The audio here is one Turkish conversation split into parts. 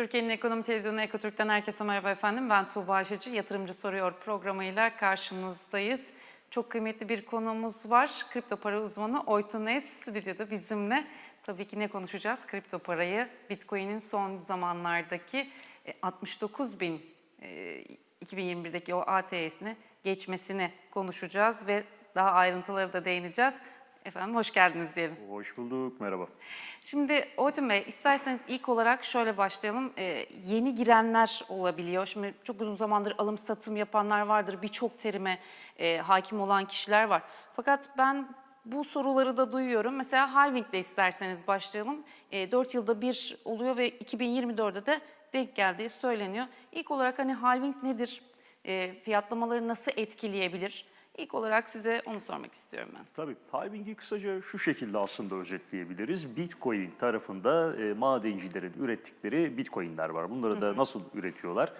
Türkiye'nin ekonomi televizyonu Ekotürk'ten herkese merhaba efendim. Ben Tuğba Ayşeci, Yatırımcı Soruyor programıyla karşınızdayız. Çok kıymetli bir konuğumuz var. Kripto para uzmanı Oytun Es stüdyoda bizimle. Tabii ki ne konuşacağız? Kripto parayı, Bitcoin'in son zamanlardaki e, 69 bin e, 2021'deki o ATS'ine geçmesini konuşacağız ve daha ayrıntıları da değineceğiz. Efendim hoş geldiniz diyelim. Hoş bulduk, merhaba. Şimdi Oytun Bey isterseniz ilk olarak şöyle başlayalım. Ee, yeni girenler olabiliyor. Şimdi çok uzun zamandır alım satım yapanlar vardır. Birçok terime e, hakim olan kişiler var. Fakat ben bu soruları da duyuyorum. Mesela halving'le isterseniz başlayalım. E, 4 yılda bir oluyor ve 2024'de de denk geldiği söyleniyor. İlk olarak hani halving nedir? E, fiyatlamaları nasıl etkileyebilir? İlk olarak size onu sormak istiyorum ben. Tabii halving'i kısaca şu şekilde aslında özetleyebiliriz. Bitcoin tarafında e, madencilerin ürettikleri bitcoinler var. Bunları da nasıl üretiyorlar?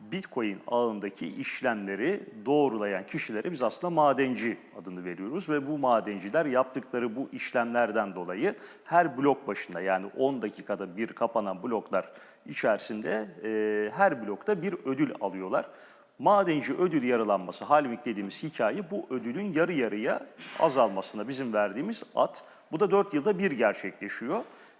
Bitcoin ağındaki işlemleri doğrulayan kişilere biz aslında madenci adını veriyoruz ve bu madenciler yaptıkları bu işlemlerden dolayı her blok başında yani 10 dakikada bir kapanan bloklar içerisinde e, her blokta bir ödül alıyorlar. Madenci ödül yarılanması, halving dediğimiz hikaye bu ödülün yarı yarıya azalmasına bizim verdiğimiz at. Bu da 4 yılda bir gerçekleşiyor.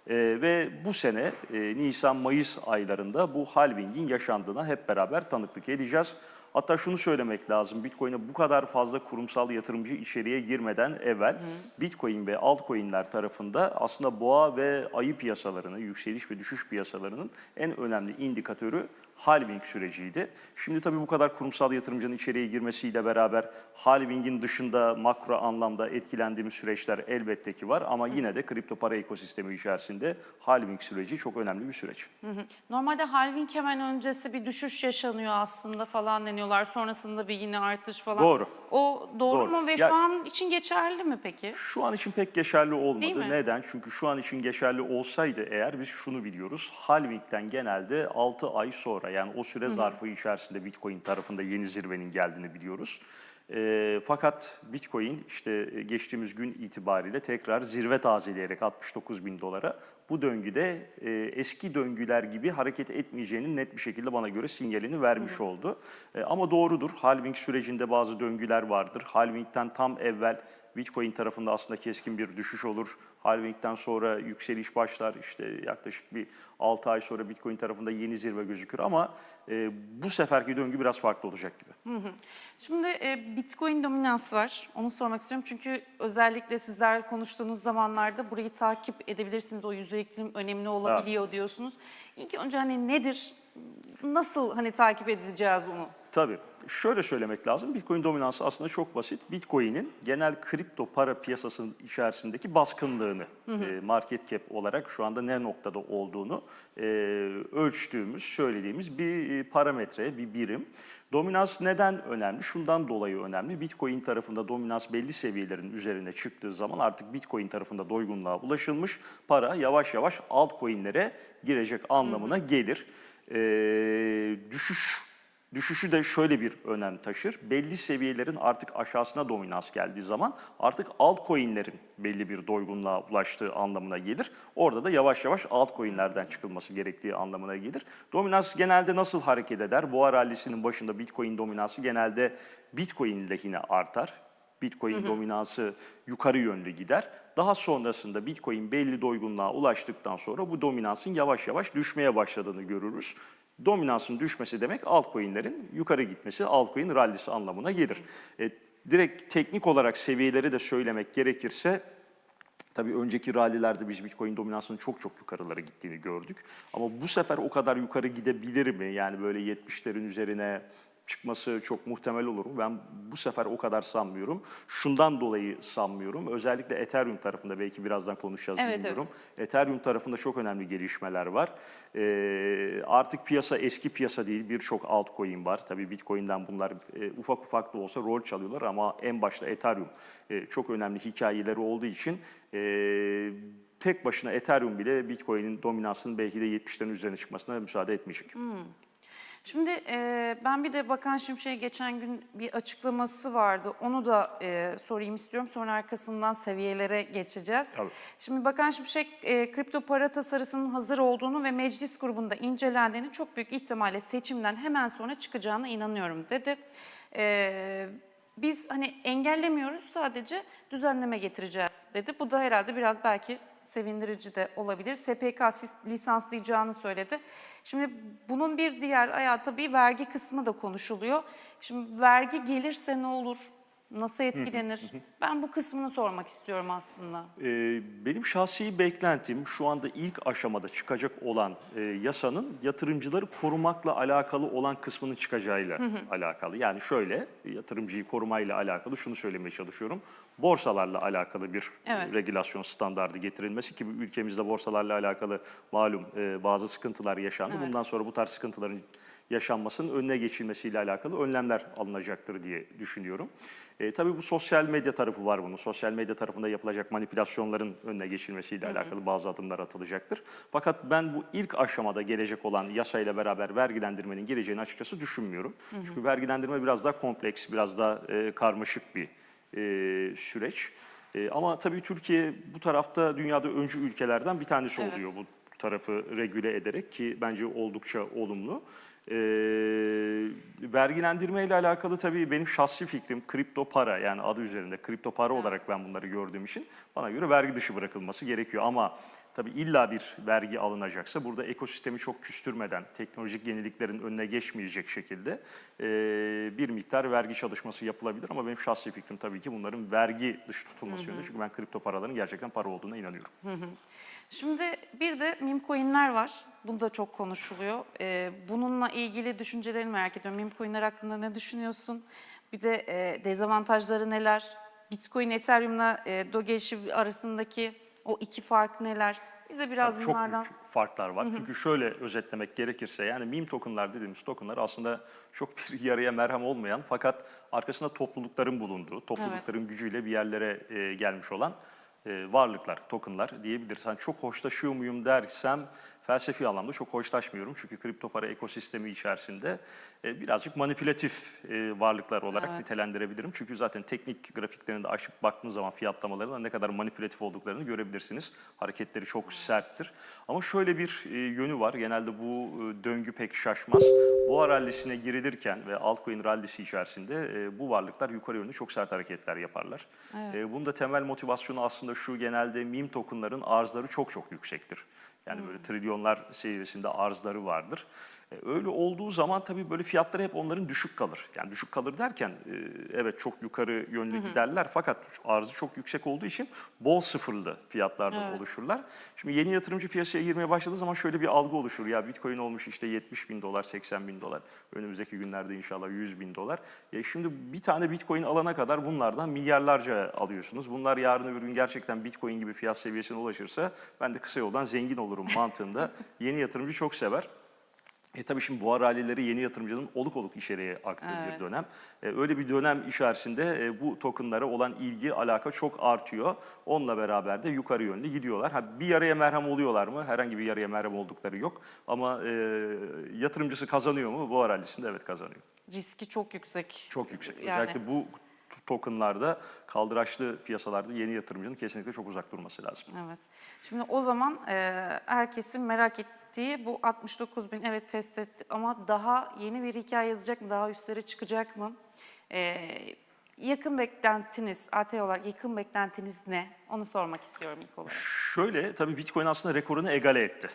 Ee, ve bu sene e, Nisan-Mayıs aylarında bu halvingin yaşandığına hep beraber tanıklık edeceğiz. Hatta şunu söylemek lazım, Bitcoin'e bu kadar fazla kurumsal yatırımcı içeriye girmeden evvel Bitcoin ve altcoin'ler tarafında aslında boğa ve ayı piyasalarını, yükseliş ve düşüş piyasalarının en önemli indikatörü halving süreciydi. Şimdi tabii bu kadar kurumsal yatırımcının içeriye girmesiyle beraber halvingin dışında makro anlamda etkilendiğimiz süreçler elbette ki var ama yine de kripto para ekosistemi içerisinde halving süreci çok önemli bir süreç. Hı hı. Normalde halving hemen öncesi bir düşüş yaşanıyor aslında falan deniyorlar. Sonrasında bir yine artış falan. Doğru. O doğru, Doğru. mu ve Ya- şu an için geçerli mi peki? Şu an için pek geçerli olmadı. Neden? Çünkü şu an için geçerli olsaydı eğer biz şunu biliyoruz. Halving'den genelde 6 ay sonra yani o süre zarfı içerisinde Bitcoin tarafında yeni zirvenin geldiğini biliyoruz. Ee, fakat Bitcoin işte geçtiğimiz gün itibariyle tekrar zirve tazeleyerek 69 bin dolara bu döngüde e, eski döngüler gibi hareket etmeyeceğinin net bir şekilde bana göre sinyalini vermiş oldu. E, ama doğrudur halving sürecinde bazı döngüler vardır. Halving'den tam evvel Bitcoin tarafında aslında keskin bir düşüş olur. Halving'den sonra yükseliş başlar. İşte yaklaşık bir 6 ay sonra Bitcoin tarafında yeni zirve gözükür ama e, bu seferki döngü biraz farklı olacak gibi. Şimdi e, Bitcoin dominans var. Onu sormak istiyorum. Çünkü özellikle sizler konuştuğunuz zamanlarda burayı takip edebilirsiniz. O yüzdeliklim önemli olabiliyor diyorsunuz. İlk önce hani nedir? Nasıl hani takip edeceğiz onu? Tabii. Şöyle söylemek lazım. Bitcoin dominansı aslında çok basit. Bitcoin'in genel kripto para piyasasının içerisindeki baskınlığını, e, market cap olarak şu anda ne noktada olduğunu e, ölçtüğümüz, söylediğimiz bir e, parametre, bir birim. Dominans neden önemli? Şundan dolayı önemli. Bitcoin tarafında dominans belli seviyelerin üzerine çıktığı zaman artık Bitcoin tarafında doygunluğa ulaşılmış. Para yavaş yavaş altcoin'lere girecek anlamına gelir. Ee, düşüş Düşüşü de şöyle bir önem taşır. Belli seviyelerin artık aşağısına dominans geldiği zaman artık altcoin'lerin belli bir doygunluğa ulaştığı anlamına gelir. Orada da yavaş yavaş altcoin'lerden çıkılması gerektiği anlamına gelir. Dominans genelde nasıl hareket eder? Boğa rallisinin başında Bitcoin dominansı genelde Bitcoin lehine artar. Bitcoin dominansı yukarı yönlü gider. Daha sonrasında Bitcoin belli doygunluğa ulaştıktan sonra bu dominansın yavaş yavaş düşmeye başladığını görürüz. Dominansın düşmesi demek altcoin'lerin yukarı gitmesi, altcoin rallisi anlamına gelir. E, direkt teknik olarak seviyeleri de söylemek gerekirse Tabii önceki rallilerde biz Bitcoin dominansının çok çok yukarılara gittiğini gördük. Ama bu sefer o kadar yukarı gidebilir mi? Yani böyle 70'lerin üzerine çıkması çok muhtemel olur? Ben bu sefer o kadar sanmıyorum. Şundan dolayı sanmıyorum. Özellikle Ethereum tarafında belki birazdan konuşacağız Evet, bilmiyorum. Ethereum tarafında çok önemli gelişmeler var. Ee, artık piyasa eski piyasa değil. Birçok altcoin var. Tabii Bitcoin'den bunlar e, ufak ufak da olsa rol çalıyorlar ama en başta Ethereum e, çok önemli hikayeleri olduğu için e, tek başına Ethereum bile Bitcoin'in dominansının belki de 70'lerin üzerine çıkmasına müsaade etmeyecek. Şimdi e, ben bir de Bakan Şimşek'e geçen gün bir açıklaması vardı. Onu da e, sorayım istiyorum. Sonra arkasından seviyelere geçeceğiz. Tabii. Şimdi Bakan Şimşek e, kripto para tasarısının hazır olduğunu ve meclis grubunda incelendiğini çok büyük ihtimalle seçimden hemen sonra çıkacağına inanıyorum dedi. E, biz hani engellemiyoruz sadece düzenleme getireceğiz dedi. Bu da herhalde biraz belki sevindirici de olabilir. SPK lisanslayacağını söyledi. Şimdi bunun bir diğer ayağı tabii vergi kısmı da konuşuluyor. Şimdi vergi gelirse ne olur? Nasıl etkilenir? Ben bu kısmını sormak istiyorum aslında. Ee, Benim şahsi beklentim şu anda ilk aşamada çıkacak olan e, yasanın yatırımcıları korumakla alakalı olan kısmının çıkacağıyla alakalı. Yani şöyle yatırımcıyı korumayla alakalı şunu söylemeye çalışıyorum. Borsalarla alakalı bir e, Evet. regülasyon standardı getirilmesi ki ülkemizde borsalarla alakalı malum e, bazı sıkıntılar yaşandı. Evet. Bundan sonra bu tarz sıkıntıların yaşanmasının önüne geçilmesiyle alakalı önlemler alınacaktır diye düşünüyorum. E, tabii bu sosyal medya tarafı var bunun. Sosyal medya tarafında yapılacak manipülasyonların önüne geçilmesiyle alakalı bazı adımlar atılacaktır. Fakat ben bu ilk aşamada gelecek olan yasayla beraber vergilendirmenin geleceğini açıkçası düşünmüyorum. Çünkü vergilendirme biraz daha kompleks, biraz daha e, karmaşık bir e, süreç. E, ama tabii Türkiye bu tarafta dünyada öncü ülkelerden bir tanesi Evet. oluyor bu tarafı regüle ederek ki bence oldukça olumlu. Ee, vergilendirme ile alakalı tabii benim şahsi fikrim kripto para yani adı üzerinde kripto para olarak ben bunları gördüğüm için bana göre vergi dışı bırakılması gerekiyor. Ama tabii illa bir vergi alınacaksa burada ekosistemi çok küstürmeden teknolojik yeniliklerin önüne geçmeyecek şekilde e, bir miktar vergi çalışması yapılabilir. Ama benim şahsi fikrim tabii ki bunların vergi dışı tutulması yönünde. Çünkü ben kripto paraların gerçekten para olduğuna inanıyorum. Şimdi bir de meme coinler var. Bu da çok konuşuluyor. Ee, bununla ilgili düşüncelerini merak ediyorum. Meme coinler hakkında ne düşünüyorsun? Bir de e, dezavantajları neler? Bitcoin, Ethereum'la e, Doge arasındaki o iki fark neler? Bize biraz Çok bunlardan... büyük farklar var. Çünkü şöyle özetlemek gerekirse yani meme tokenlar dediğimiz tokenlar aslında çok bir yarıya merhem olmayan fakat arkasında toplulukların bulunduğu, toplulukların gücüyle bir yerlere e, gelmiş olan varlıklar, tokenlar diyebiliriz. Hani çok hoşlaşıyor muyum dersem felsefi anlamda çok hoşlaşmıyorum. Çünkü kripto para ekosistemi içerisinde e, birazcık manipülatif e, varlıklar olarak Evet. nitelendirebilirim. Çünkü zaten teknik grafiklerini de açıp baktığınız zaman fiyatlamalarına ne kadar manipülatif olduklarını görebilirsiniz. Hareketleri çok serttir. Ama şöyle bir e, yönü var. Genelde bu e, döngü pek şaşmaz. Boğa rallisine girilirken ve altcoin rallisi içerisinde e, bu varlıklar yukarı yönlü çok sert hareketler yaparlar. E, bunun da temel motivasyonu aslında şu genelde meme tokenların arzları çok çok yüksektir. Yani böyle trilyonlar seviyesinde arzları vardır. E, Öyle olduğu zaman tabii böyle fiyatları hep onların düşük kalır. Yani düşük kalır derken e, evet çok yukarı yönlü giderler fakat arzı çok yüksek olduğu için bol sıfırlı fiyatlardan oluşurlar. Şimdi yeni yatırımcı piyasaya girmeye başladığı zaman şöyle bir algı oluşur. Ya Bitcoin olmuş işte 70 bin dolar, 80 bin dolar. Önümüzdeki günlerde inşallah 100 bin dolar. Ya şimdi bir tane Bitcoin alana kadar bunlardan milyarlarca alıyorsunuz. Bunlar yarın öbür gün gerçekten Bitcoin gibi fiyat seviyesine ulaşırsa ben de kısa yoldan zengin olurum mantığında. yeni yatırımcı çok sever. E tabii şimdi bu rallileri yeni yatırımcının oluk oluk içeriye aktığı Evet. bir dönem. E, öyle bir dönem içerisinde e, bu tokenlara olan ilgi, alaka çok artıyor. Onunla beraber de yukarı yönlü gidiyorlar. Ha, bir yarıya merhem oluyorlar mı? Herhangi bir yarıya merhem oldukları yok. Ama e, yatırımcısı kazanıyor mu? Bu rallisinde evet kazanıyor. Riski çok yüksek. Çok yüksek. Yani- Özellikle bu tokenlarda, kaldıraçlı piyasalarda yeni yatırımcının kesinlikle çok uzak durması lazım. Evet. Şimdi o zaman e, herkesin merak ettiği bu 69 bin evet test etti ama daha yeni bir hikaye yazacak mı? Daha üstlere çıkacak mı? E, yakın beklentiniz, AT olarak yakın beklentiniz ne? Onu sormak istiyorum ilk olarak. Şöyle tabii Bitcoin aslında rekorunu egale etti.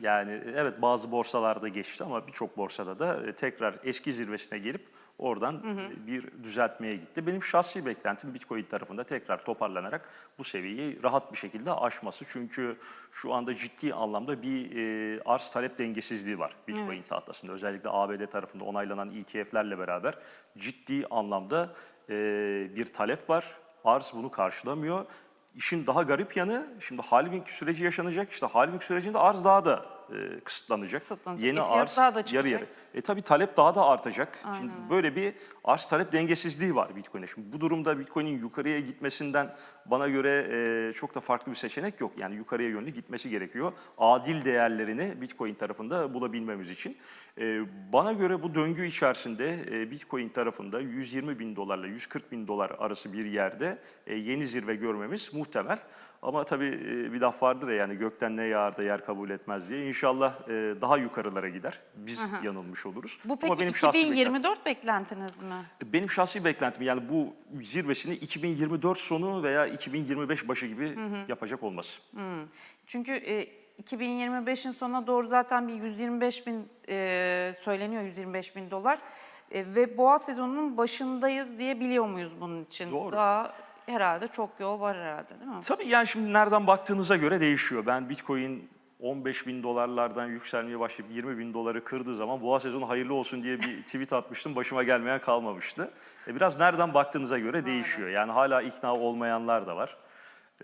Yani evet bazı borsalarda geçti ama birçok borsada da e, tekrar eski zirvesine gelip oradan e, bir düzeltmeye gitti. Benim şahsi beklentim Bitcoin tarafında tekrar toparlanarak bu seviyeyi rahat bir şekilde aşması. Çünkü şu anda ciddi anlamda bir e, arz talep dengesizliği var Bitcoin Evet. tahtasında. Özellikle ABD tarafında onaylanan ETF'lerle beraber ciddi anlamda e, bir talep var. Arz bunu karşılamıyor. İşin daha garip yanı şimdi halving süreci yaşanacak. İşte halving sürecinde arz daha da e, kısıtlanacak. Kısıtlanacak. Yeni fiyat arz daha da yarı çıkacak. yarı. E tabii talep daha da artacak. Aynen Şimdi öyle. böyle bir arz talep dengesizliği var Bitcoin'e. Şimdi bu durumda Bitcoin'in yukarıya gitmesinden bana göre e, çok da farklı bir seçenek yok. Yani yukarıya yönlü gitmesi gerekiyor. Adil değerlerini Bitcoin tarafında bulabilmemiz için. E, bana göre bu döngü içerisinde e, Bitcoin tarafında 120 bin dolarla 140 bin dolar arası bir yerde e, yeni zirve görmemiz muhtemel. Ama tabii e, bir laf vardır ya yani gökten ne yağar da yer kabul etmez diye. İnşallah e, daha yukarılara gider. Biz yanılmış oluruz. Bu Ama peki benim şahsi beklentim- 2024 beklentiniz mi? benim şahsi beklentim yani bu zirvesini 2024 sonu veya 2025 başı gibi yapacak olması. Çünkü e, 2025'in sonuna doğru zaten bir 125 bin e, söyleniyor 125 bin dolar. E, ve boğa sezonunun başındayız diye biliyor muyuz bunun için? Doğru. Daha herhalde çok yol var herhalde değil mi? Tabii yani şimdi nereden baktığınıza göre değişiyor. Ben Bitcoin 15 bin dolarlardan yükselmeye başlayıp 20 bin doları kırdığı zaman boğa sezonu hayırlı olsun diye bir tweet atmıştım. Başıma gelmeyen kalmamıştı. E biraz nereden baktığınıza göre değişiyor. Yani hala ikna olmayanlar da var.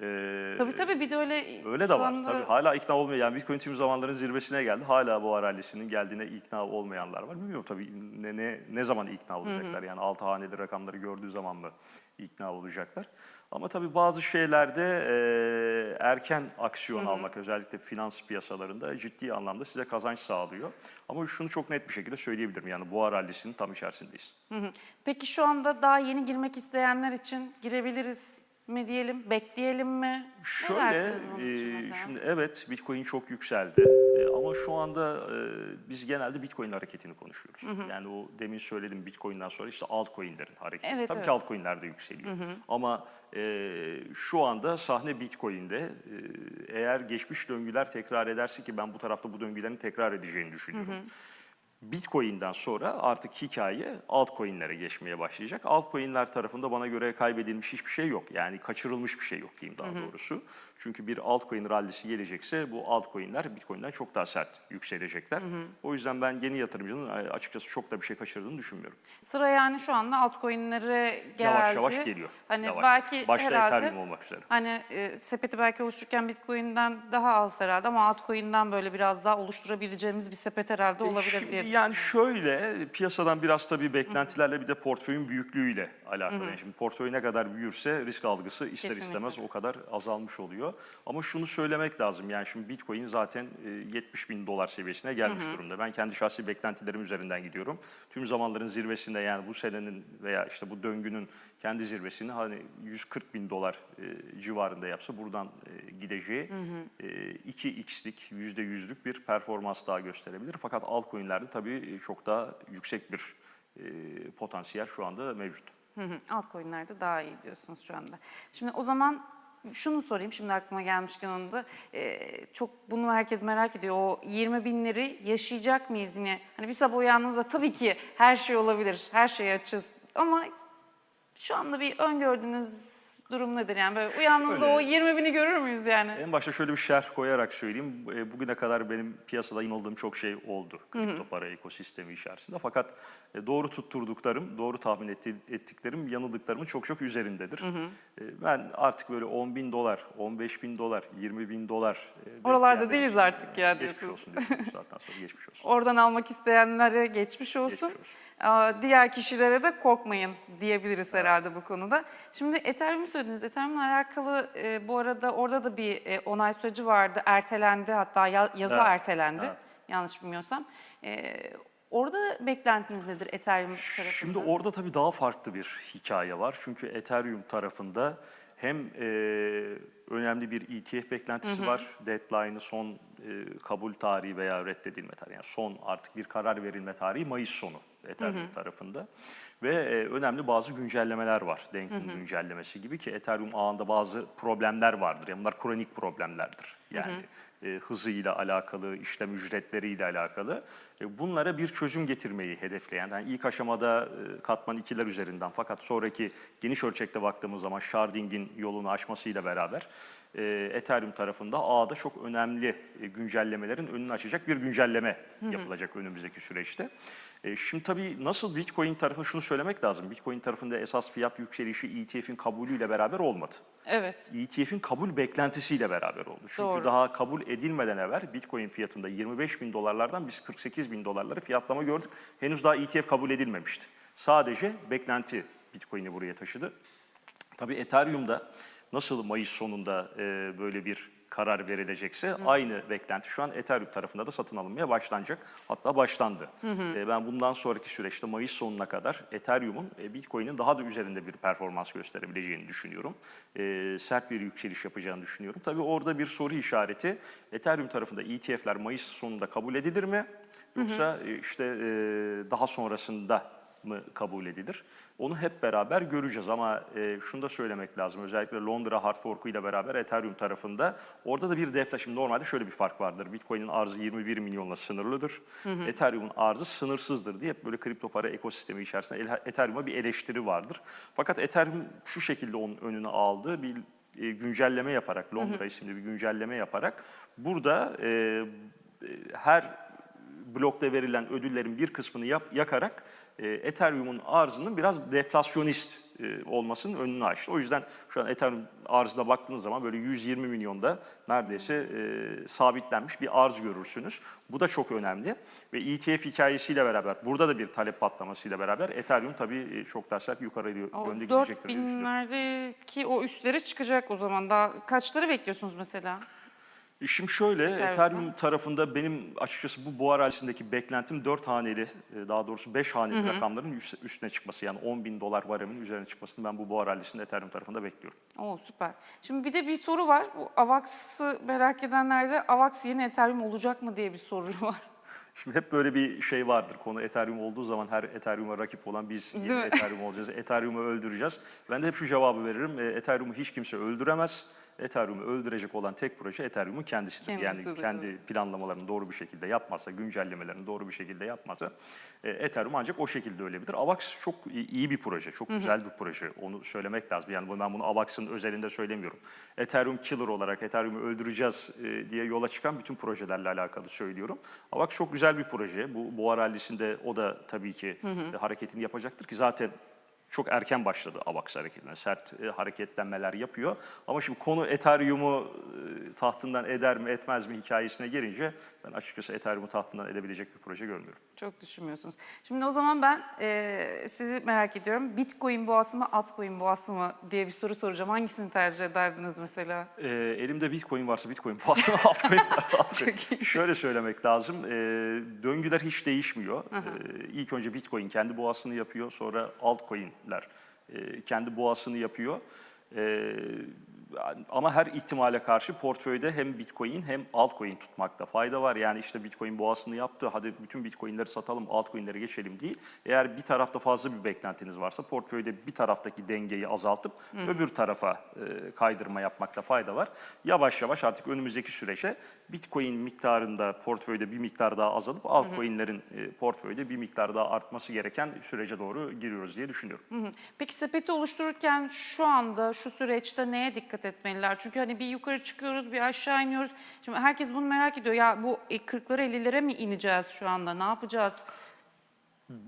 Ee, Tabii tabii bir de öyle Öyle de var anda- tabii. Hala ikna olmuyor. Yani Bitcoin tüm zamanların zirvesine geldi. Hala bu rallisinin geldiğine ikna olmayanlar var. Bilmiyorum tabii ne, ne, ne zaman ikna olacaklar. Yani altı haneli rakamları gördüğü zaman mı ikna olacaklar. Ama tabii bazı şeylerde e, erken aksiyon almak özellikle finans piyasalarında ciddi anlamda size kazanç sağlıyor. Ama şunu çok net bir şekilde söyleyebilirim. Yani bu rallisinin tam içerisindeyiz. Hı hı. Peki şu anda daha yeni girmek isteyenler için girebiliriz mi diyelim, bekleyelim mi? Şöyle, ne dersiniz bunun için e, mesela? şimdi evet Bitcoin çok yükseldi E, ama şu anda e, biz genelde Bitcoin hareketini konuşuyoruz. Yani o demin söyledim Bitcoin'den sonra işte altcoin'lerin hareketi. Evet, Tabii evet. ki altcoin'ler de yükseliyor. Ama e, şu anda sahne Bitcoin'de e, eğer geçmiş döngüler tekrar ederse ki ben bu tarafta bu döngülerin tekrar edeceğini düşünüyorum. Bitcoin'den sonra artık hikaye altcoin'lere geçmeye başlayacak. Altcoin'ler tarafında bana göre kaybedilmiş hiçbir şey yok. Yani kaçırılmış bir şey yok diyeyim daha doğrusu. Çünkü bir altcoin rallisi gelecekse bu altcoin'ler Bitcoin'den çok daha sert yükselecekler. O yüzden ben yeni yatırımcının e, açıkçası çok da bir şey kaçırdığını düşünmüyorum. Sıra yani şu anda altcoin'lere geldi. Yavaş yavaş geliyor. Hani Yavaş belki. Başta herhalde Ethereum olmak üzere. hani e, sepeti belki oluştururken Bitcoin'den daha az herhalde ama altcoin'den böyle biraz daha oluşturabileceğimiz bir sepet herhalde olabilir E, Şimdi diye. yani şöyle piyasadan biraz tabii beklentilerle bir de portföyün büyüklüğüyle alakalı. Yani şimdi portföy ne kadar büyürse risk algısı ister Kesinlikle. istemez o kadar azalmış oluyor. Ama şunu söylemek lazım yani şimdi Bitcoin zaten e, 70 bin dolar seviyesine gelmiş durumda. Ben kendi şahsi beklentilerim üzerinden gidiyorum. Tüm zamanların zirvesinde yani bu senenin veya işte bu döngünün kendi zirvesini hani 140 bin dolar e, civarında yapsa buradan e, gideceği e, 2x'lik, %100'lük bir performans daha gösterebilir. Fakat altcoin'lerde tabii çok daha yüksek bir e, potansiyel şu anda mevcut. Hı hı, Altcoin'lerde daha iyi diyorsunuz şu anda. Şimdi o zaman şunu sorayım şimdi aklıma gelmişken onu da Ee, çok bunu herkes merak ediyor. O 20 binleri yaşayacak mıyız yine? Hani bir sabah uyandığımızda tabii ki her şey olabilir, her şeye açız ama şu anda bir öngördüğünüz durum nedir? Yani böyle uyandığımızda Öyle. o 20 bini görür müyüz yani? En başta şöyle bir şerh koyarak söyleyeyim. E, Bugüne kadar benim piyasada inandığım çok şey oldu kripto para ekosistemi içerisinde. Fakat e, doğru tutturduklarım, doğru tahmin etti- ettiklerim yanıldıklarımın çok çok üzerindedir. E, Ben artık böyle 10 bin dolar, 15 bin dolar, 20 bin dolar. e, Oralarda bekleyenler değiliz artık ya Geçmiş diyorsunuz. olsun diyorum. Bu saatten sonra geçmiş olsun. Oradan almak isteyenlere geçmiş olsun. Geçmiş olsun. Diğer kişilere de korkmayın diyebiliriz herhalde bu konuda. Şimdi Ethereum'u söylediniz. Ethereum'la alakalı e, bu arada orada da bir e, onay süreci vardı. Ertelendi hatta ya- yaza Evet, ertelendi. evet. Yanlış bilmiyorsam. E, orada beklentiniz nedir Ethereum tarafında? Şimdi orada tabii daha farklı bir hikaye var. Çünkü Ethereum tarafında hem e, önemli bir ETF beklentisi var. Deadline'ı son e, kabul tarihi veya reddedilme tarihi. Yani son artık bir karar verilme tarihi Mayıs sonu Ethereum tarafında. Ve e, önemli bazı güncellemeler var. Denk'in güncellemesi gibi ki Ethereum ağında bazı problemler vardır. Yani bunlar kronik problemlerdir. Yani e, hızıyla alakalı, işlem ücretleriyle alakalı. E, bunlara bir çözüm getirmeyi hedefleyen, yani ilk aşamada e, katman ikiler üzerinden fakat sonraki geniş ölçekte baktığımız zaman sharding'in yolunu açmasıyla beraber e, Ethereum tarafında ağda çok önemli e, güncellemelerin önünü açacak bir güncelleme yapılacak önümüzdeki süreçte. E, Şimdi tabii nasıl Bitcoin tarafı şunu söylemek lazım. Bitcoin tarafında esas fiyat yükselişi ETF'in kabulüyle beraber olmadı. Evet. ETF'in kabul beklentisiyle beraber oldu. Çünkü Doğru. daha kabul edilmeden evvel Bitcoin fiyatında 25 bin dolarlardan biz 48 bin dolarları fiyatlama gördük. Henüz daha ETF kabul edilmemişti. Sadece beklenti Bitcoin'i buraya taşıdı. Tabii Ethereum'da nasıl Mayıs sonunda e, böyle bir karar verilecekse aynı beklenti şu an Ethereum tarafında da satın alınmaya başlanacak. Hatta başlandı. E, ben bundan sonraki süreçte Mayıs sonuna kadar Ethereum'un e, Bitcoin'in daha da üzerinde bir performans gösterebileceğini düşünüyorum. E, sert bir yükseliş yapacağını düşünüyorum. Tabii orada bir soru işareti Ethereum tarafında ETF'ler Mayıs sonunda kabul edilir mi? Yoksa e, işte e, daha sonrasında mı kabul edilir? Onu hep beraber göreceğiz ama e, şunu da söylemek lazım. Özellikle Londra hard fork'u ile beraber Ethereum tarafında orada da bir defla. Şimdi normalde şöyle bir fark vardır. Bitcoin'in arzı 21 milyonla sınırlıdır. Ethereum'un arzı sınırsızdır diye hep böyle kripto para ekosistemi içerisinde Ethereum'a bir eleştiri vardır. Fakat Ethereum şu şekilde onun önüne aldı. Bir e, güncelleme yaparak, Londra isimli bir güncelleme yaparak burada e, e, her blokta verilen ödüllerin bir kısmını yap, yakarak e, Ethereum'un arzının biraz deflasyonist e, olmasının önünü açtı. O yüzden şu an Ethereum arzına baktığınız zaman böyle 120 milyonda neredeyse e, sabitlenmiş bir arz görürsünüz. Bu da çok önemli ve ETF hikayesiyle beraber burada da bir talep patlamasıyla beraber Ethereum tabii e, çok daha sert yukarı yönde gidecektir diye düşünüyorum. 4000'lerdeki o üstlere çıkacak o zaman. Daha kaçları bekliyorsunuz mesela? Şimdi şöyle, Ethereum'da. Ethereum tarafında benim açıkçası bu buhar halindeki beklentim 4 haneli, e, daha doğrusu 5 haneli rakamların üst- üstüne çıkması. Yani 10 bin dolar varemin üzerine çıkmasını ben bu buhar halisinde Ethereum tarafında bekliyorum. Oo süper. Şimdi bir de bir soru var. Bu AVAX'ı merak edenlerde AVAX yeni Ethereum olacak mı diye bir soru var. Şimdi hep böyle bir şey vardır. Konu Ethereum olduğu zaman her Ethereum'a rakip olan biz yeni? Ethereum olacağız. Ethereum'u öldüreceğiz. Ben de hep şu cevabı veririm. e, Ethereum'u hiç kimse öldüremez. Ethereum'u öldürecek olan tek proje Ethereum'un kendisidir. yani Kendisidir, kendi planlamalarını doğru bir şekilde yapmazsa, güncellemelerini doğru bir şekilde yapmazsa e, Ethereum ancak o şekilde ölebilir. AVAX çok iyi bir proje, çok güzel bir proje. Onu söylemek lazım. Yani ben bunu AVAX'ın özelinde söylemiyorum. Ethereum killer olarak Ethereum'u öldüreceğiz e, diye yola çıkan bütün projelerle alakalı söylüyorum. AVAX çok güzel bir proje. Bu Boğar rallisinde o da tabii ki e, hareketini yapacaktır ki zaten çok erken başladı AVAX hareketine. Sert e, hareketlenmeler yapıyor. Ama şimdi konu Ethereum'u e, tahtından eder mi etmez mi hikayesine gelince ben açıkçası Ethereum'u tahtından edebilecek bir proje görmüyorum. Çok düşünmüyorsunuz. Şimdi o zaman ben e, sizi merak ediyorum. Bitcoin boğası mı, altcoin boğası mı diye bir soru soracağım. Hangisini tercih ederdiniz mesela? E, elimde Bitcoin varsa Bitcoin altcoin var. altcoin. Şöyle söylemek lazım. e, döngüler hiç değişmiyor. E, ilk önce Bitcoin kendi boğasını yapıyor. Sonra altcoin'ler e, kendi boğasını yapıyor. E, ama her ihtimale karşı portföyde hem Bitcoin hem altcoin tutmakta fayda var. Yani işte Bitcoin boğasını yaptı, hadi bütün Bitcoin'leri satalım, altcoin'lere geçelim değil. Eğer bir tarafta fazla bir beklentiniz varsa portföyde bir taraftaki dengeyi azaltıp öbür tarafa e, kaydırma yapmakta fayda var. Yavaş yavaş artık önümüzdeki süreçte Bitcoin miktarında portföyde bir miktar daha azalıp altcoin'lerin e, portföyde bir miktar daha artması gereken sürece doğru giriyoruz diye düşünüyorum. Hı hı. Peki sepeti oluştururken şu anda, şu süreçte neye dikkat etmeliler? Çünkü hani bir yukarı çıkıyoruz, bir aşağı iniyoruz. Şimdi herkes bunu merak ediyor. Ya bu 40'lara 50'lere mi ineceğiz şu anda? Ne yapacağız?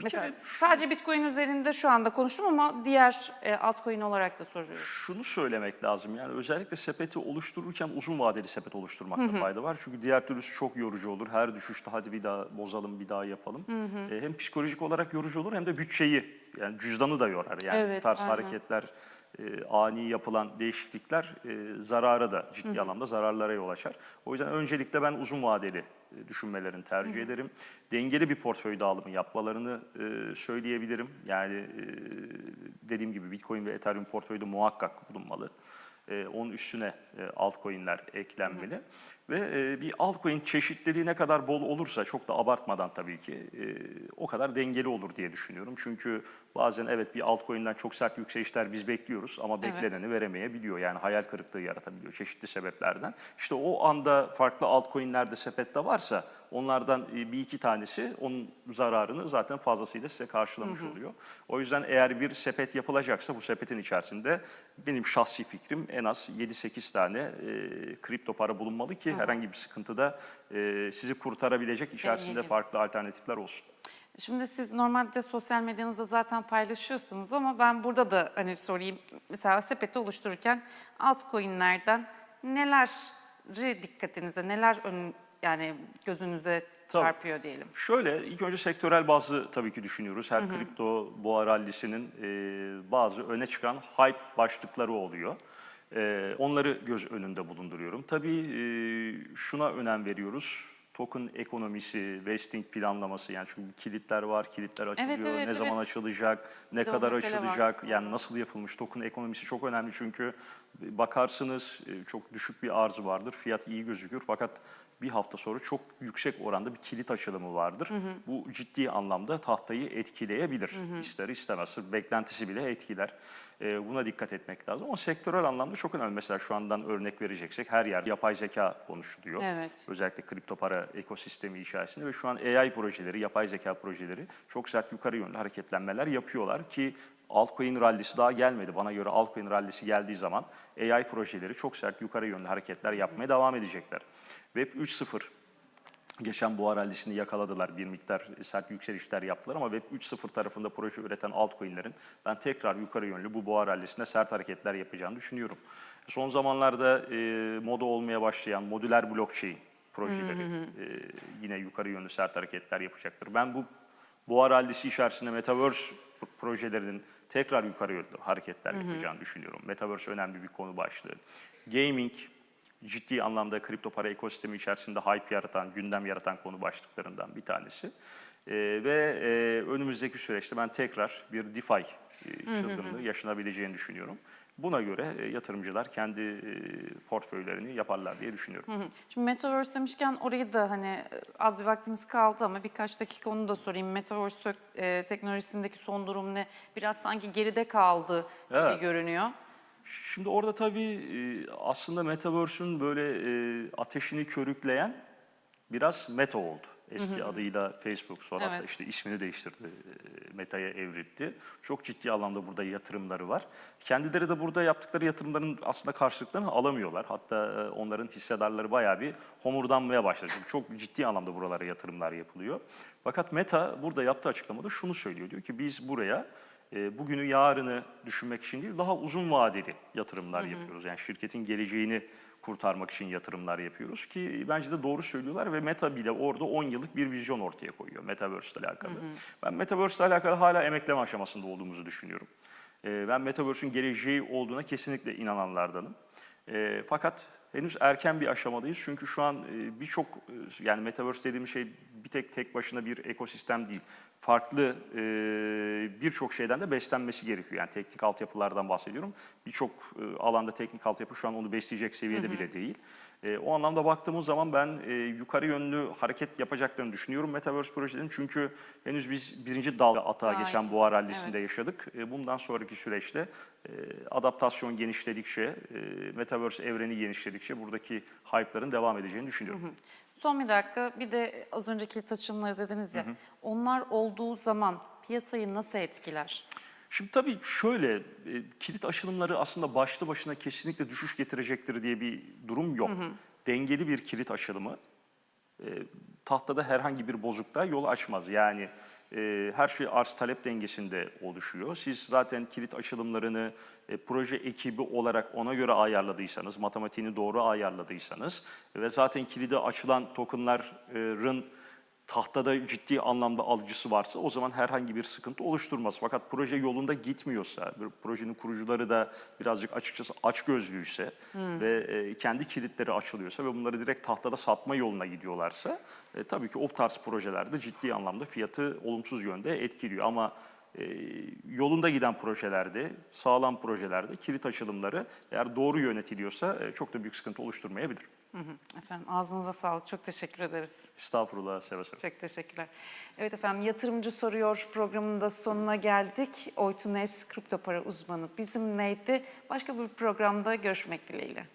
Mesela kere sadece Bitcoin üzerinde şu anda konuştum ama diğer e, altcoin olarak da soruyorum. Şunu söylemek lazım yani özellikle sepeti oluştururken uzun vadeli sepet oluşturmakta fayda var. Çünkü diğer türlüsü çok yorucu olur. Her düşüşte hadi bir daha bozalım, bir daha yapalım. E, hem psikolojik olarak yorucu olur hem de bütçeyi yani cüzdanı da yorar. Yani Evet, bu tarz aynen. hareketler, e, ani yapılan değişiklikler e, zarara da ciddi anlamda zararlara yol açar. O yüzden öncelikle ben uzun vadeli e, düşünmelerini tercih ederim. Dengeli bir portföy dağılımı yapmalarını e, söyleyebilirim. Yani e, dediğim gibi Bitcoin ve Ethereum portföyde muhakkak bulunmalı. E, onun üstüne e, altcoin'ler eklenmeli. Ve e, bir altcoin çeşitliliği ne kadar bol olursa çok da abartmadan tabii ki e, o kadar dengeli olur diye düşünüyorum. Çünkü bazen evet bir altcoin'den çok sert yükselişler biz bekliyoruz ama Evet. bekleneni veremeyebiliyor. Yani hayal kırıklığı yaratabiliyor çeşitli sebeplerden. İşte o anda farklı altcoin'lerde sepette varsa onlardan e, bir iki tanesi onun zararını zaten fazlasıyla size karşılamış oluyor. O yüzden eğer bir sepet yapılacaksa bu sepetin içerisinde benim şahsi fikrim en az 7-8 tane e, kripto para bulunmalı ki herhangi bir sıkıntıda e, sizi kurtarabilecek içerisinde Dengeli. farklı alternatifler olsun. Şimdi siz normalde sosyal medyanızda zaten paylaşıyorsunuz ama ben burada da hani sorayım. Mesela sepeti oluştururken altcoin'lerden neleri dikkatinize, neler ön, yani gözünüze Tabii. çarpıyor diyelim. Şöyle ilk önce sektörel bazı tabii ki düşünüyoruz. Her kripto boğa rallisinin e, bazı öne çıkan hype başlıkları oluyor. E, onları göz önünde bulunduruyorum. Tabii e, şuna önem veriyoruz. Token ekonomisi, vesting planlaması yani çünkü kilitler var, kilitler açılıyor, evet, ne zaman evet. açılacak, ne Bir kadar mesele var. açılacak, yani nasıl yapılmış token ekonomisi çok önemli çünkü bakarsınız e, çok düşük bir arzı vardır, fiyat iyi gözükür fakat bir hafta sonra çok yüksek oranda bir kilit açılımı vardır. Bu ciddi anlamda tahtayı etkileyebilir. İster istemez, beklentisi bile etkiler. E, Buna dikkat etmek lazım. Ama sektörel anlamda çok önemli. Mesela şu andan örnek vereceksek her yerde yapay zeka konuşuluyor. Evet. Özellikle kripto para ekosistemi içerisinde ve şu an AI projeleri, yapay zeka projeleri çok sert yukarı yönlü hareketlenmeler yapıyorlar ki altcoin rallisi daha gelmedi. Bana göre altcoin rallisi geldiği zaman AI projeleri çok sert yukarı yönlü hareketler yapmaya devam edecekler. Web 3.0 Geçen boğa rallisini yakaladılar. Bir miktar sert yükselişler yaptılar ama Web 3.0 tarafında proje üreten altcoin'lerin ben tekrar yukarı yönlü bu boğa rallisinde sert hareketler yapacağını düşünüyorum. Son zamanlarda e, moda olmaya başlayan modüler blockchain projeleri e, yine yukarı yönlü sert hareketler yapacaktır. Ben bu boğa rallisi içerisinde Metaverse projelerinin tekrar yukarı yönlü hareketler yapacağını düşünüyorum. Metaverse önemli bir konu başlığı. Gaming, ciddi anlamda kripto para ekosistemi içerisinde hype yaratan, gündem yaratan konu başlıklarından bir tanesi. Ee, ve e, önümüzdeki süreçte ben tekrar bir DeFi e, çılgınlığı yaşanabileceğini düşünüyorum. Buna göre e, yatırımcılar kendi e, portföylerini yaparlar diye düşünüyorum. Hı hı. Şimdi Metaverse demişken orayı da hani e, az bir vaktimiz kaldı ama birkaç dakika onu da sorayım. Metaverse e, teknolojisindeki son durum ne? Biraz sanki geride kaldı gibi Evet. görünüyor. Şimdi orada tabii e, aslında Metaverse'ün böyle e, ateşini körükleyen biraz Meta oldu. Eski adıyla Facebook sonra Evet. işte ismini değiştirdi, e, Meta'ya evrildi. Çok ciddi anlamda burada yatırımları var. Kendileri de burada yaptıkları yatırımların aslında karşılıklarını alamıyorlar. Hatta onların hissedarları bayağı bir homurdanmaya başladı. Çünkü çok ciddi anlamda buralara yatırımlar yapılıyor. Fakat Meta burada yaptığı açıklamada şunu söylüyor. Diyor ki biz buraya e, bugünü yarını düşünmek için değil daha uzun vadeli yatırımlar yapıyoruz. Yani şirketin geleceğini kurtarmak için yatırımlar yapıyoruz ki bence de doğru söylüyorlar ve Meta bile orada 10 yıllık bir vizyon ortaya koyuyor Metaverse ile alakalı. Ben Metaverse ile alakalı hala emekleme aşamasında olduğumuzu düşünüyorum. E, ben Metaverse'ün geleceği olduğuna kesinlikle inananlardanım. E, fakat henüz erken bir aşamadayız çünkü şu an e, birçok e, yani Metaverse dediğim şey bir tek tek başına bir ekosistem değil. Farklı e, birçok şeyden de beslenmesi gerekiyor. Yani teknik altyapılardan bahsediyorum. Birçok e, alanda teknik altyapı şu an onu besleyecek seviyede bile değil. E, o anlamda baktığımız zaman ben e, yukarı yönlü hareket yapacaklarını düşünüyorum Metaverse projelerinin. Çünkü henüz biz birinci dalga atağa Aynen. geçen boğa rallisinde Evet. yaşadık. E, bundan sonraki süreçte e, adaptasyon genişledikçe, e, Metaverse evreni genişledikçe buradaki hype'ların devam edeceğini düşünüyorum. Son bir dakika bir de az önce kilit açılımları dediniz ya. Onlar olduğu zaman piyasayı nasıl etkiler? Şimdi tabii şöyle, e, kilit aşılımları aslında başlı başına kesinlikle düşüş getirecektir diye bir durum yok. Dengeli bir kilit aşılımı e, tahtada herhangi bir bozukluğa yol açmaz. Yani e, her şey arz talep dengesinde oluşuyor. Siz zaten kilit aşılımlarını e, proje ekibi olarak ona göre ayarladıysanız, matematiğini doğru ayarladıysanız ve zaten kilide açılan tokenların tahtada ciddi anlamda alıcısı varsa o zaman herhangi bir sıkıntı oluşturmaz. Fakat proje yolunda gitmiyorsa, projenin kurucuları da birazcık açıkçası açgözlüyse ve e, kendi kilitleri açılıyorsa ve bunları direkt tahtada satma yoluna gidiyorlarsa e, tabii ki o tarz projelerde ciddi anlamda fiyatı olumsuz yönde etkiliyor. Ama yolunda giden projelerde, sağlam projelerde kilit açılımları eğer doğru yönetiliyorsa e, çok da büyük sıkıntı oluşturmayabilir. Hı hı. Efendim ağzınıza sağlık. Çok teşekkür ederiz. Estağfurullah seve seve. Çok teşekkürler. Evet efendim Yatırımcı Soruyor programının da sonuna geldik. Oytunes kripto para uzmanı bizimleydi. Başka bir programda görüşmek dileğiyle.